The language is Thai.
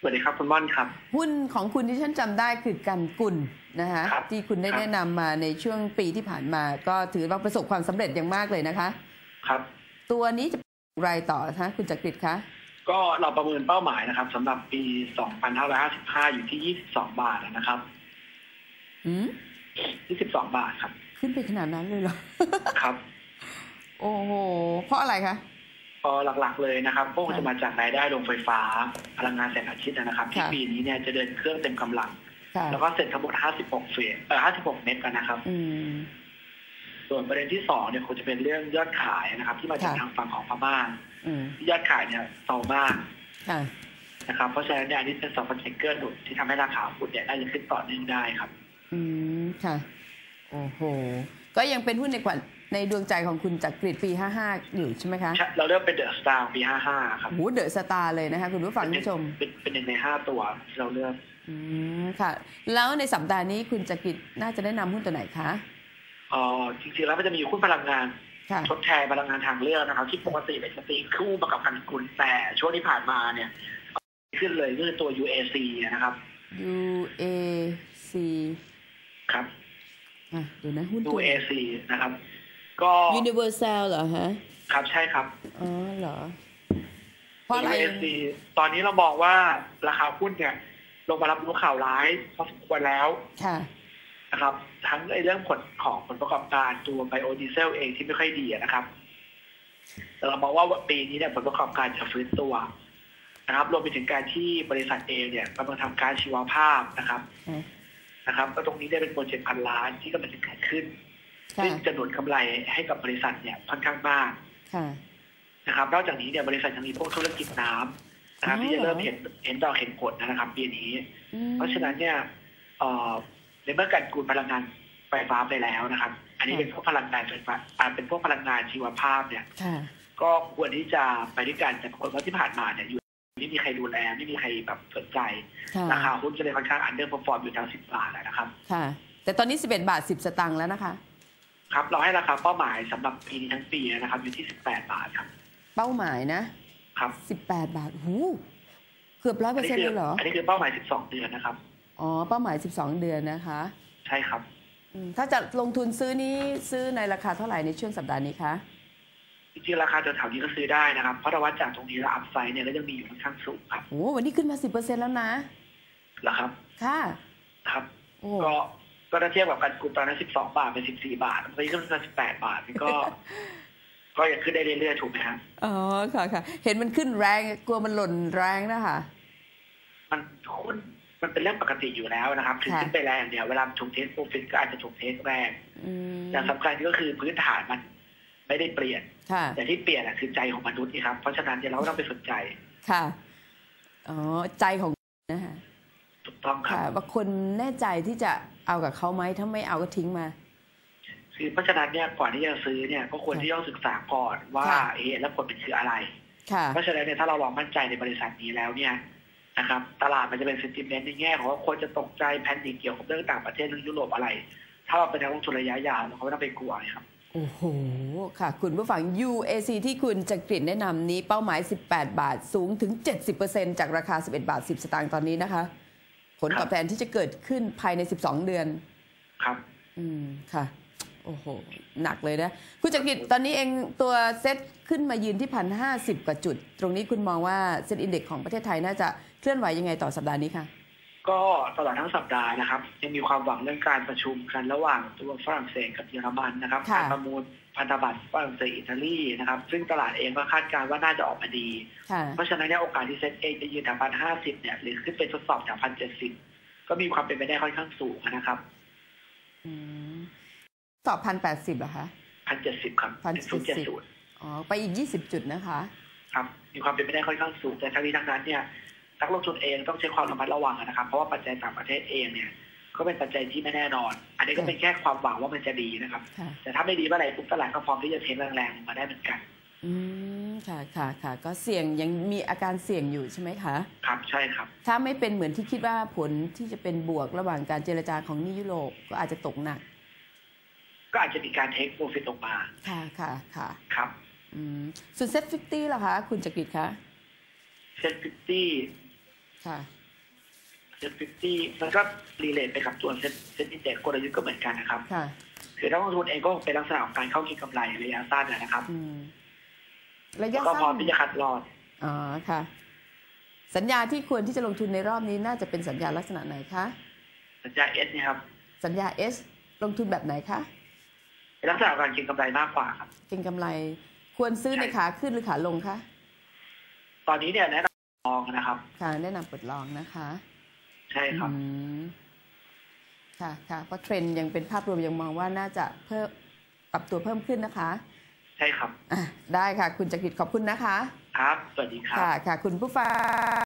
สวัสดีครับคุณม่อนครับ หุ้นของคุณที่ฉันจำได้คือกันกุลนะคะครับที่คุณได้ครับแนะนำมาในช่วงปีที่ผ่านมา ก็ถือว่าประสบความสำเร็จอย่างมากเลยนะคะ ครับ ตัวนี้จะเป็นอย่างไรต่อคะคุณจักริดคะก็เราประเมินเป้าหมายนะครับสำหรับปี 2555 อยู่ที่ 22 บาทนะครับอืม22 บาทครับ ขึ้นไปขนาดนั้นเลยเหรอ ครับ โอ้โห เพราะอะไรคะ ก็หลักๆเลยนะครับก็คงจะมาจากรายได้โรงไฟฟ้าพลังงานแสงอาทิตย์นะครับที่ค่ะปีนี้เนี่ยจะเดินเครื่องเต็มกำลังค่ะแล้วก็เสร็จทั้งหมด 56 เฟสเออ56 เมกกันนะครับอืมส่วนประเด็นที่สองเนี่ยคงจะเป็นเรื่องยอดขายนะครับ ที่มาจากค่ะทางฝั่งของพม่าอืมยอดขายเนี่ยโตมากค่ะนะครับ เพราะฉะนั้นเนี่ยอันนี้เป็นสองปัจจัยเกื้อหนุนที่ทำให้ราคาหุ้นเนี่ยน่าจะขึ้นต่อเนื่องได้ครับ อืมค่ะ โอ้โห ก็ยังเป็นหุ้นในขวัญ ในดวงใจของคุณจักริดปี 55 อยู่ใช่ไหมคะใช่เราเลือกเป็นเดอะสตาร์ปี 55 ครับโอ้โหเดอะสตาร์เลยนะคะคุณผู้ฟังผู้ชม เป็นเป็นหนึ่งในห้าตัวที่เราเลือก อืมค่ะ แล้วในสัปดาห์นี้คุณจักริดน่าจะแนะนำหุ้นตัวไหนคะเอ่อจริงๆแล้วมันจะมีหุ้นพลังงานค่ะทดแทนพลังงานทางเลือกนะครับ ที่ปกติเป็นสติคู่มากับกันกุลแต่ช่วงที่ผ่านมาเนี่ย ขึ้นเลยก็คือตัว UAC นะครับ UAC ครับอะเดี๋ยวนะหุ้นตัว UAC นะครับ ก็ Universal เหรอฮะ ครับใช่ครับ อ๋อเหรอ เพราะอะไร UAC ตอนนี้เรามองว่าราคาหุ้นเนี่ย ลงมารับรู้ข่าวร้ายพอสมควรแล้วค่ะนะครับ ทั้งในเรื่องผลของผลประกอบการตัวไบโอดีเซลเองที่ไม่ค่อยดีนะครับแต่เรามองว่าปีนี้เนี่ยผลประกอบการจะฟื้นตัวนะครับรวมไปถึงการที่บริษัทเองเนี่ยกำลังทำการชีวภาพนะครับค่ะนะครับก็ตรงนี้ได้เป็นโปรเจกต์พันล้านที่กำลังจะเกิดขึ้นค่ะ ซึ่งจะหนุนกำไรให้กับบริษัทเนี่ยค่อนข้างมากค่ะนะครับนอกจากนี้เนี่ยบริษัทยังมีพวกธุรกิจน้ำนะครับอ๋อที่จะเริ่มเหรอเห็นเห็นดอกเห็นผลนะครับปีนี้อืมเพราะฉะนั้นเนี่ยเอ่อในเมื่อการกูลพลังงานไฟฟ้าไปแล้วนะครับ อันนี้เป็นพวกพลังงานไฟฟ้าอ่าเป็นพวกพลังงานชีวภาพเนี่ยค่ะก็ควรที่จะไปด้วยกันแต่ปรากฏว่าที่ผ่านมาเนี่ยอยู่ไม่มีใครดูแลไม่มีใครแบบสนใจค่ะราคาหุ้นก็เลยค่อนข้างอันเดอร์พอฟอร์มอยู่แถวสิบบาทนะครับค่ะแต่ตอนนี้11บาท10สตางค์แล้วนะคะ ครับ เราให้ราคาเป้าหมายสำหรับปีนี้ทั้งปีนะครับ อยู่ที่สิบแปดบาทครับ เป้าหมายนะครับ 18 บาทหูเกือบร้อยเปอร์เซ็นต์เลยเหรอ อันนี้คือเป้าหมายสิบสองเดือนนะครับ อ๋อ เป้าหมาย 12 เดือนนะคะ ใช่ครับอืมถ้าจะลงทุนซื้อนี้ซื้อในราคาเท่าไหร่ในช่วงสัปดาห์นี้คะจริงๆราคาแถวๆนี้ก็ซื้อได้นะครับ เพราะถ้าวัดจากตรงนี้แล้วอัพไซด์เนี่ยก็ยังมีอยู่ค่อนข้างสูงครับโอ้วันนี้ขึ้นมา10%แล้วนะเหรอครับ ค่ะ ครับโอ้ก็ ก็ถ้าเทียบกับการกุลตอนนั้นสิบสองบาทเป็นสิบสี่บาทตอนนี้ก็เป็นสิบแปดบาทนี่ก็ ก็ยังขึ้นได้เรื่อยๆถูกไหมครับอ๋อค่ะค่ะเห็นมันขึ้นแรงกลัวมันหล่นแรงนะคะมันหุ้นมันเป็นเรื่องปกติอยู่แล้วนะครับถึงค่ะขึ้นไปแรงเนี่ยเวลาถูกเทสโปรฟิตก็อาจจะถูกเทสแรงอืมแต่สำคัญก็คือพื้นฐานมันไม่ได้เปลี่ยนค่ะแต่ที่เปลี่ยนอะคือใจของมนุษย์นี่ครับ เพราะฉะนั้นเนี่ยเราก็ต้องไปสนใจ ค่ะ อ๋อ ใจของนะคะถูกต้องครับค่ะว่าคนแน่ใจที่จะ เอากับเขาไหมถ้าไม่เอาก็ทิ้งมาคือเพราะฉะนั้นเนี่ยก่อนที่จะซื้อเนี่ยก็ควรค่ะที่ต้องศึกษาก่อนว่าค่ะเหตุและผลเป็นคืออะไรค่ะเพราะฉะนั้นเนี่ยถ้าเราลองมั่นใจในบริษัทนี้แล้วเนี่ยนะครับตลาดมันจะเป็น sentiment ในแง่ของว่าคนจะตกใจแพนิคเกี่ยวกับเรื่องต่างประเทศเรื่องยุโรปอะไร ถ้าเราเป็นนักลงทุนระยะยาวเราก็ไม่ต้องไปกลัวครับโอ้โห ค่ะ คุณผู้ฟัง UAC ที่คุณจักริดแนะนำนี้เป้าหมาย 18 บาทสูงถึง 70%จากราคา 11 บาท 10 สตางค์ตอนนี้นะคะ ผลตอบแทนที่จะเกิดขึ้นภายใน 12 เดือน ครับ อืม ค่ะ โอ้โห หนักเลยนะ คุณจักริดตอนนี้เองตัวเซ็ตขึ้นมายืนที่พันห้าสิบกว่าจุด ตรงนี้คุณมองว่าเซ็ตอินเด็กของประเทศไทยน่าจะเคลื่อนไหวยังไงต่อสัปดาห์นี้คะ ก็ตลอดทั้งสัปดาห์นะครับ ยังมีความหวังเรื่องการประชุมกันระหว่างตัวฝรั่งเศสกับเยอรมันนะครับค่ะการประมูลพันธบัตรฝรั่งเศสอิตาลีนะครับ ซึ่งตลาดเองก็คาดการณ์ว่าน่าจะออกมาดีค่ะเพราะฉะนั้นเนี่ยโอกาสที่เซ็ตเองจะยืนแถวพันห้าสิบเนี่ยหรือขึ้นไปทดสอบแถวพันเจ็ดสิบก็มีความเป็นไปได้ค่อนข้างสูงนะครับอืมสอบพันแปดสิบเหรอคะพันเจ็ดสิบครับ1,070เจ็ดศูนย์อ๋อไปอีกยี่สิบจุดนะคะ ครับ มีความเป็นไปได้ค่อนข้างสูงแต่ทั้งนี้ทั้งนั้นเนี่ย นักลงทุนเองต้องใช้ความระมัดระวังนะครับ เพราะว่าปัจจัยต่างประเทศเองเนี่ยก็เป็นปัจจัยที่ไม่แน่นอน อันนี้ก็เป็นแค่ความหวังว่ามันจะดีนะครับค่ะแต่ถ้าไม่ดีเมื่อไหร่ปุ๊บตลาดก็พร้อมที่จะเทแรงๆลงมาได้เหมือนกันอืมค่ะค่ะค่ะก็เสี่ยงยังมีอาการเสี่ยงอยู่ใช่ไหมคะครับใช่ครับ ถ้าไม่เป็นเหมือนที่คิดว่าผลที่จะเป็นบวกระหว่างการเจรจาของหนี่ยุโรปก็อาจจะตกหนัก ก็อาจจะมีการเทคโปรฟิตลงมา ค่ะค่ะค่ะครับอืมส่วนเซ็ตฟิฟตี้ล่ะคะ คุณจักริดคะเซ็นฟิฟตี้ ค่ะเซ็ตฟิฟตี้มันก็รีเลทไปกับตัวเซ็ตเซ็ตอินเด็กกลยุทธ์ก็เหมือนกันนะครับค่ะคือนักลงทุนเองก็เป็นลักษณะของการเข้าเก็งกำไรระยะสั้นนะครับอืมระแล้ยะวก็พร้อสั้มนที่จะคัดลอดอ๋อค่ะ สัญญาที่ควรที่จะลงทุนในรอบนี้น่าจะเป็นสัญญาลักษณะไหนคะสัญญาเอสเนี่ยครับ สัญญา S ลงทุนแบบไหนคะเป็นลักษณะของการเก็งกำไรมากกว่าครับเก็งกำไร ควรซื้อในขาขึ้นหรือขาลงคะตอนนี้เนี่ยแนะ นำมองนะครับ ค่ะแนะนำเปิดลองนะคะ ใช่ครับอืมค่ะค่ะเพราะเทรนด์ยังเป็นภาพรวมยังมองว่าน่าจะเพิ่มปรับตัวเพิ่มขึ้นนะคะ ใช่ครับอะได้ค่ะ คุณจักริดขอบคุณนะคะ ครับ สวัสดีครับ ค่ะค่ะ คุณผู้ฟัง